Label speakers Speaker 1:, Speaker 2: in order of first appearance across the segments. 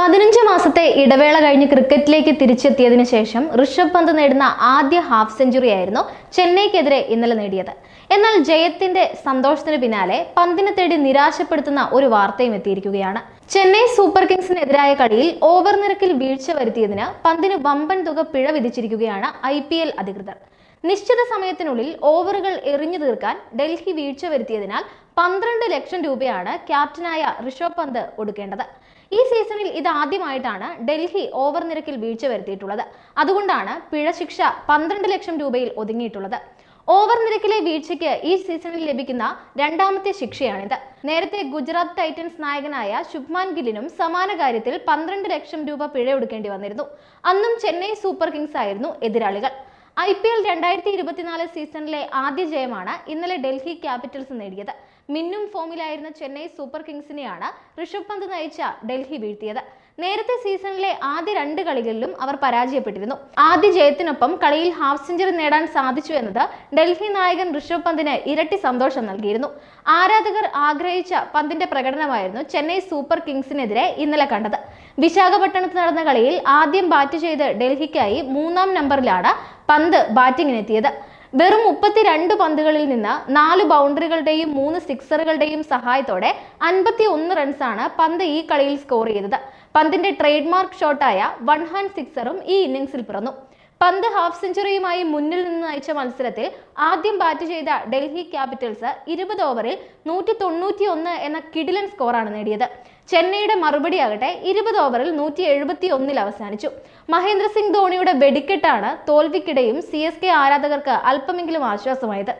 Speaker 1: പതിനഞ്ച് മാസത്തെ ഇടവേള കഴിഞ്ഞ് ക്രിക്കറ്റിലേക്ക് തിരിച്ചെത്തിയതിനു ശേഷം ഋഷഭ് പന്ത് നേടുന്ന ആദ്യ ഹാഫ് സെഞ്ചുറി ആയിരുന്നു ചെന്നൈക്കെതിരെ ഇന്നലെ നേടിയത്. എന്നാൽ ജയത്തിന്റെ സന്തോഷത്തിന് പിന്നാലെ പന്തിനെ തേടി നിരാശപ്പെടുത്തുന്ന ഒരു വാർത്തയും എത്തിയിരിക്കുകയാണ്. ചെന്നൈ സൂപ്പർ കിങ്സിനെതിരായ കളിയിൽ ഓവർ നിരക്കിൽ വീഴ്ച വരുത്തിയതിന് പന്തിന് വമ്പൻ തുക പിഴ വിധിച്ചിരിക്കുകയാണ് ഐ അധികൃതർ. നിശ്ചിത സമയത്തിനുള്ളിൽ ഓവറുകൾ എറിഞ്ഞു തീർക്കാൻ ഡൽഹി വീഴ്ച വരുത്തിയതിനാൽ പന്ത്രണ്ട് ലക്ഷം രൂപയാണ് ക്യാപ്റ്റനായ ഋഷഭ് പന്ത് ഒടുക്കേണ്ടത്. ഈ സീസണിൽ ഇത് ആദ്യമായിട്ടാണ് ഡൽഹി ഓവർ നിരക്കിൽ വീഴ്ച വരുത്തിയിട്ടുള്ളത്. അതുകൊണ്ടാണ് പിഴ ശിക്ഷ പന്ത്രണ്ട് ലക്ഷം രൂപയിൽ ഒതുങ്ങിയിട്ടുള്ളത്. ഓവർ നിരക്കിലെ വീഴ്ചയ്ക്ക് ഈ സീസണിൽ ലഭിക്കുന്ന രണ്ടാമത്തെ ശിക്ഷയാണിത്. നേരത്തെ ഗുജറാത്ത് ടൈറ്റൻസ് നായകനായ ശുഭ്മാൻ ഗില്ലിനും സമാന കാര്യത്തിൽ പന്ത്രണ്ട് ലക്ഷം രൂപ പിഴ ഒടുക്കേണ്ടി വന്നിരുന്നു. അന്നും ചെന്നൈ സൂപ്പർ കിങ്സ് ആയിരുന്നു എതിരാളികൾ. ഐ പി എൽ രണ്ടായിരത്തി ഇരുപത്തിനാല് സീസണിലെ ആദ്യ ജയമാണ് ഇന്നലെ ഡൽഹി ക്യാപിറ്റൽസ് നേടിയത്. മിന്നും ഫോമിലായിരുന്ന ചെന്നൈ സൂപ്പർ കിങ്സിനെയാണ് ഋഷഭ് പന്ത് നയിച്ച ഡൽഹി വീഴ്ത്തിയത്. നേരത്തെ സീസണിലെ ആദ്യ രണ്ട് കളികളിലും അവർ പരാജയപ്പെട്ടിരുന്നു. ആദ്യ ജയത്തിനൊപ്പം കളിയിൽ ഹാഫ് സെഞ്ചുറി നേടാൻ സാധിച്ചു എന്നത് ഡൽഹി നായകൻ ഋഷഭ് പന്തിന് ഇരട്ടി സന്തോഷം നൽകിയിരുന്നു. ആരാധകർ ആഗ്രഹിച്ച പന്തിന്റെ പ്രകടനമായിരുന്നു ചെന്നൈ സൂപ്പർ കിങ്സിനെതിരെ ഇന്നലെ കണ്ടത്. വിശാഖപട്ടണത്ത് നടന്ന കളിയിൽ ആദ്യം ബാറ്റ് ചെയ്ത് ഡൽഹിക്കായി മൂന്നാം നമ്പറിലാണ് പന്ത് ബാറ്റിങ്ങിനെത്തിയത്. വെറും മുപ്പത്തിരണ്ട് പന്തുകളിൽ നിന്ന് നാല് ബൗണ്ടറികളുടെയും മൂന്ന് സിക്സറുകളുടെയും സഹായത്തോടെ അൻപത്തി ഒന്ന് റൺസാണ് പന്ത് ഈ കളിയിൽ സ്കോർ ചെയ്തത്. പന്തിന്റെ ട്രേഡ് മാർക്ക് ഷോട്ടായ വൺ ഹാൻഡ് സിക്സറും ഈ ഇന്നിംഗ്സിൽ പിറന്നു. പന്ത് ഹാഫ് സെഞ്ചുറിയുമായി മുന്നിൽ നിന്ന് നയിച്ച മത്സരത്തിൽ ആദ്യം ബാറ്റ് ചെയ്ത ഡൽഹി ക്യാപിറ്റൽസ് ഇരുപത് ഓവറിൽ നൂറ്റി എന്ന കിടിലൻ സ്കോറാണ് നേടിയത്. ചെന്നൈയുടെ മറുപടിയാകട്ടെ ഇരുപത് ഓവറിൽ നൂറ്റി എഴുപത്തി ഒന്നിൽ അവസാനിച്ചു. മഹേന്ദ്ര സിംഗ് ധോണിയുടെ വെടിക്കെട്ടാണ് തോൽവിക്കിടെയും സി എസ് കെ ആരാധകർക്ക് അല്പമെങ്കിലും ആശ്വാസമായത്.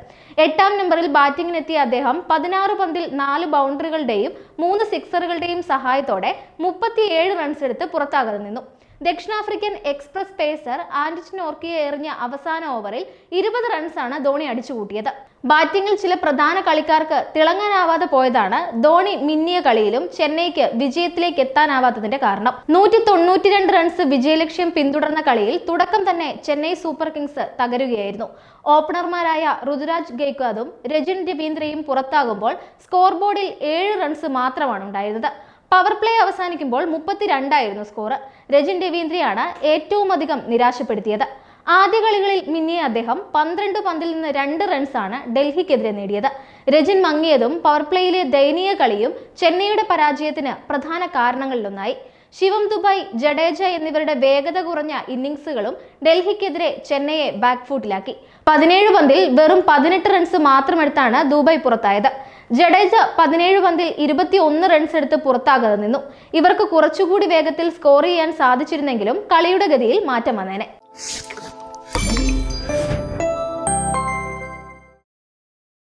Speaker 1: എട്ടാം നമ്പറിൽ ബാറ്റിംഗിനെത്തിയ അദ്ദേഹം പതിനാറ് പന്തിൽ നാല് ബൗണ്ടറികളുടെയും മൂന്ന് സിക്സറുകളുടെയും സഹായത്തോടെ മുപ്പത്തിയേഴ് റൺസ് എടുത്ത് പുറത്താകാതെ നിന്നു. ദക്ഷിണാഫ്രിക്കൻ എക്സ്പ്രസ് പേസർ ആൻഡിച്ച് നോർക്കിയെ എറിഞ്ഞ അവസാന ഓവറിൽ ഇരുപത് റൺസാണ് ധോണി അടിച്ചുകൂട്ടിയത്. ബാറ്റിംഗിൽ ചില പ്രധാന കളിക്കാർക്ക് തിളങ്ങാനാവാതെ പോയതാണ്. ധോണി മിന്നിയ കളിയിലും ചെന്നൈക്ക് വിജയത്തിലേക്ക് എത്താനാവാത്തതിന്റെ കാരണം. നൂറ്റി തൊണ്ണൂറ്റിരണ്ട് റൺസ് വിജയലക്ഷ്യം പിന്തുടർന്ന കളിയിൽ തുടക്കം തന്നെ ചെന്നൈ സൂപ്പർ കിങ്സ് തകരുകയായിരുന്നു. ഓപ്പണർമാരായ ഋതുരാജ് ഗെയ്ക്വാദും രജിൻ രവീന്ദ്രയും പുറത്താകുമ്പോൾ സ്കോർ ബോർഡിൽ ഏഴ് റൺസ് മാത്രമാണ് ഉണ്ടായിരുന്നത്. പവർ പ്ലേ അവസാനിക്കുമ്പോൾ മുപ്പത്തിരണ്ടായിരുന്നു സ്കോർ രജിൻ രവീന്ദ്രയാണ് ഏറ്റവും അധികം നിരാശപ്പെടുത്തിയത്. ആദ്യ കളികളിൽ മിന്നിയ അദ്ദേഹം പന്ത്രണ്ട് പന്തിൽ നിന്ന് രണ്ട് റൺസാണ് ഡൽഹിക്കെതിരെ നേടിയത്. രജിൻ മങ്ങിയതും പവർ പ്ലേയിലെ ദയനീയ കളിയും ചെന്നൈയുടെ പരാജയത്തിന് പ്രധാന കാരണങ്ങളിലൊന്നായി. ശിവം ദുബായ് ജഡേജ എന്നിവരുടെ വേഗത കുറഞ്ഞ ഇന്നിംഗ്സുകളും ഡൽഹിക്കെതിരെ ചെന്നൈയെ ബാക്ക്ഫൂട്ടിലാക്കി പതിനേഴ് പന്തിൽ വെറും പതിനെട്ട് റൺസ് മാത്രമെടുത്താണ് ദുബായ് പുറത്തായത്. ജഡേജ പതിനേഴ് പന്തിൽ ഇരുപത്തി ഒന്ന് റൺസ് എടുത്ത് പുറത്താകാതെ നിന്നു. ഇവർക്ക് കുറച്ചുകൂടി വേഗത്തിൽ സ്കോർ ചെയ്യാൻ സാധിച്ചിരുന്നെങ്കിലും കളിയുടെ ഗതിയിൽ മാറ്റം വന്നേനെ.